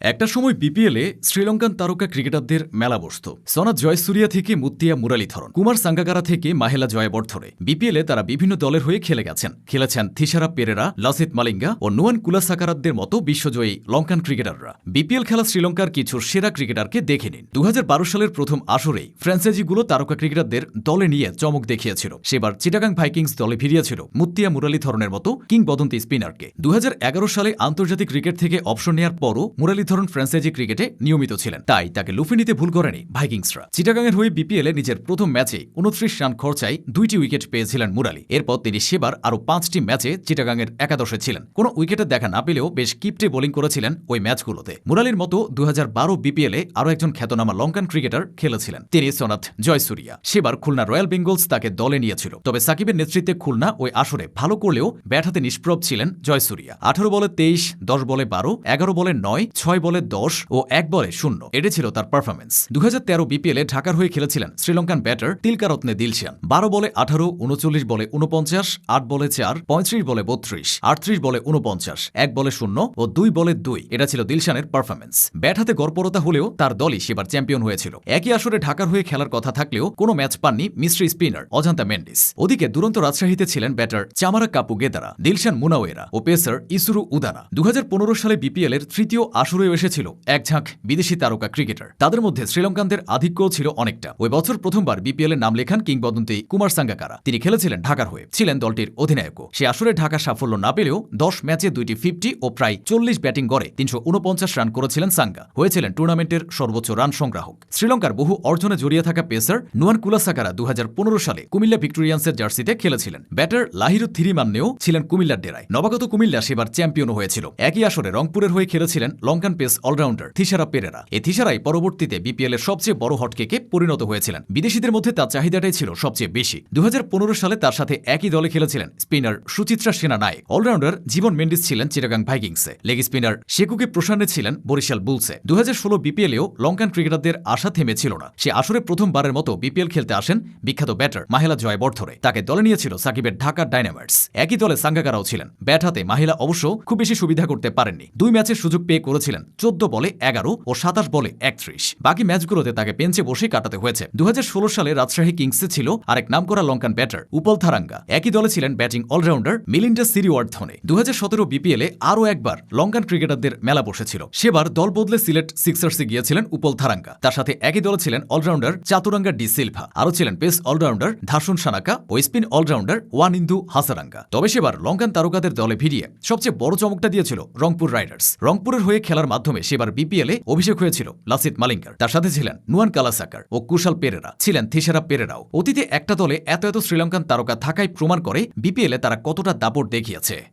একটা সময় বিপিএলে শ্রীলঙ্কান তারকা ক্রিকেটারদের মেলা বসত। সনাথ জয়সুরিয়া থেকে মুত্তিয়া মুরালীধরন, কুমার সাঙ্গাকারা থেকে মাহেলা জয়বর্ধরে বিপিএলে তারা বিভিন্ন দলের হয়ে খেলে গেছেন। খেলেছেন থিসারা পেরেরা, লাসিত মালিঙ্গা ও নুয়ান কুলাসাকারাদের মতো বিশ্বজয়ী লঙ্কান ক্রিকেটাররা। বিপিএল খেলা শ্রীলঙ্কার কিছু সেরা ক্রিকেটারকে দেখে নিন। দু হাজার বারো সালের প্রথম আসরেই ফ্র্যাঞ্চাইজিগুলো তারকা ক্রিকেটারদের দলে নিয়ে চমক দেখিয়েছিল। সেবার চিটাগাং ভাইকিংস দলে ফিরিয়েছিল মুত্তিয়া মুরালীধরনের মতো কিংবদন্তি স্পিনারকে। দু হাজার এগারো সালে আন্তর্জাতিক ক্রিকেট থেকে অবসর নেওয়ার পরও মুরালীধরন ফ্র্যাঞ্চাইজি ক্রিকেটে নিয়মিত ছিলেন। তাই তাকে লুফে নিতে ভুল করেনি ভাইকিংসরা। চিটাগাংয়ের হয়ে বিপিএলে নিজের প্রথম ম্যাচে উনত্রিশ রান খরচায় দুইটি উইকেট পেয়েছিলেন মুরালি। এরপর তিনি সেবার আরও পাঁচটি ম্যাচে চিটাগাংয়ের একাদশে ছিলেন। কোনো উইকেটে দেখা না পেলেও বেশ কিপটে বোলিং করেছিলেন ওই ম্যাচগুলোতে। মুরালির মতো দু বিপিএলে আরও একজন খ্যাতনামা লঙ্কান ক্রিকেটার খেলেছিলেন। তিনি সোনাথ জয়সুরিয়া। সেবার খুলনা রয়্যাল বেঙ্গলস তাকে দলে নিয়েছিল। তবে সাকিবের নেতৃত্বে খুলনা ওই আসরে ভালো করলেও ব্যাট হাতে নিষ্প্রভ ছিলেন জয়সুরিয়া। আঠারো বলে তেইশ, দশ বলে বারো, এগারো বলে নয়, ছয় বলে দশ ও এক বলে শূন্য। এটি ছিল তার পারফরমেন্স দু হাজার বিপিএলে ঢাকার হয়ে খেলেছিলেন শ্রীলঙ্কান ব্যাটার তিলকারত্নে দিলশিয়ান বারো বলে আঠারো, উনচল্লিশ বলে উনপঞ্চাশ, আট বলে চার, পঁয়ত্রিশ বলে বত্রিশ, আটত্রিশ বলে উনপঞ্চাশ, এক বলে শূন্য ও দুই বলে দুই। এটা ছিল দিলশানের পারফরমেন্স ব্যাট হাতে গড়পরতা হলেও তার দলই সেবার চ্যাম্পিয়ন হয়েছিল। একই আসরে ঢাকার হয়ে খেলার কথা থাকলেও কোনো ম্যাচ পাননি মিস্ট্রি স্পিনার অজান্তা মেন্ডিস। ওদিকে দুরন্ত রাজশাহীতে ছিলেন ব্যাটার চামারা কাপু গেদারা দিলশান মুনাওয়েরা ও পেসার ইসুরু উদানা। দু হাজার পনেরো সালে বিপিএল এর তৃতীয় আসরেও এসেছিল এক ঝাঁক বিদেশি তারকা ক্রিকেটার। তাদের মধ্যে শ্রীলঙ্কানদের আধিক্যও ছিল অনেকটা। ওই বছর প্রথমবার বিপিএল এর নাম লেখান কিংবদন্তি কুমার সাঙ্গাকারা। তিনি খেলেছিলেন ঢাকার হয়ে, ছিলেন দলটির অধিনায়কও। সে আসরে ঢাকা সাফল্য না পেলেও দশ ম্যাচে দুইটি ফিফটি ও প্রায় চল্লিশ ব্যাটিং গড়ে তিনশো উনপঞ্চাশ রান করেছিলেন সাঙ্গা। হয়েছিলেন টুর্নামেন্টের সর্বোচ্চ রান সংগ্রাহক। শ্রীলঙ্কার বহু অর্জনে জড়িয়ে থাকা পেসার নুয়ান কুলাসাকারা দু হাজার পনেরো সালে কুমিল্লা ভিক্টোরিয়ান্সের জার্সিতে খেলেছিলেন। ব্যাটার লাহিরু থিরিমান্নেও ছিলেন কুমিল্লার ডেরায়। নবাগত কুমিল্লা সেবার চ্যাম্পিয়নও হয়েছিল। একই আসরে রংপুরের হয়ে খেলেছিলেন লঙ্কান পেস অলরাউন্ডার থিসারা পেরেরা। এই থিসারাই পরবর্তীতে বিপিএল এর সবচেয়ে বড় হটকেকে পরিণত হয়েছিলেন। বিদেশিদের মধ্যে তার চাহিদাটাই ছিল সবচেয়ে বেশি। দু হাজার পনেরো সালে তার সাথে একই দলে খেলেছিলেন স্পিনার সুচিত্রা সেনা নায়ক। অলরাউন্ডার জীবন মেন্ডিস ছিলেন চিটাগাং ভাইকিংসে। লেগ স্পিনার শেকুকে প্রসান্নে ছিলেন বরিশাল বুলসে। দু হাজার বিপিএলেও লঙ্কান ক্রিকেটারদের আশা থেমেছিল না। সে আসরে প্রথমবারের মতো বিপিএল খেলতে আসেন বিখ্যাত ব্যাটার মাহেলা জয়বর্ধরে তাকে দলে নিয়েছিল সাকিবের ঢাকা ডাইনামার্স একই দলে সাঙ্গাকারাও ছিলেন। ব্যাট হাতে মাহিলা অবশ্য খুব বেশি সুবিধা করতে পারেননি। দুই ম্যাচের সুযোগ পেয়ে করেছিলেন চোদ্দ বলে এগারো ও সাতাশ বলে একত্রিশ। বাকি ম্যাচগুলোতে তাকে বেঞ্চে বসে কাটাতে হয়েছে। দু হাজার ষোলো সালে রাজশাহী কিংসে ছিল আরেক নামকরা লঙ্কান ব্যাটার, উপল থারাঙ্গা। একই দলে ছিলেন ব্যাটিং অলরাউন্ডার মিলিন্ডা সিরিওয়ার্ধনে। দু হাজার বিপিএলে আরও একবার লঙ্কান ক্রিকেটারদের মেলা বসেছিল। সেবার দল বদলে সিলেট সিক্সার্সে গিয়েছিলেন উপল থারাঙ্গা। তার সাথে একই দলে ছিলেন অলরাউন্ডার চাতুরাঙ্গা ডি সিলভা। আরও ছিলেন পেস অলরাউন্ডার ধাসুন সানাকা ও স্পিন অলরাউন্ডার ওয়ানিন্দু হাসারাঙ্গা। তবে সেবার লঙ্কান তারকাদের দলে ভিড়িয়ে সবচেয়ে বড় চমকটা দিয়েছিল রংপুর রাইডার্স। রংপুরের হয়ে খেলার মাধ্যমে সেবার বিপিএলে অভিষেক হয়েছিল লাসিত মালিঙ্গার। তার সাথে ছিলেন নুয়ান কালাসাকার ও কুশাল পেরেরা। ছিলেন থিসেরা পেরেরাও। অতীতে একটা দলে এত এত শ্রীলঙ্কান তারকা থাকায় প্রমাণ করে বিপিএলে তারা কতটা দাপট দেখিয়েছে।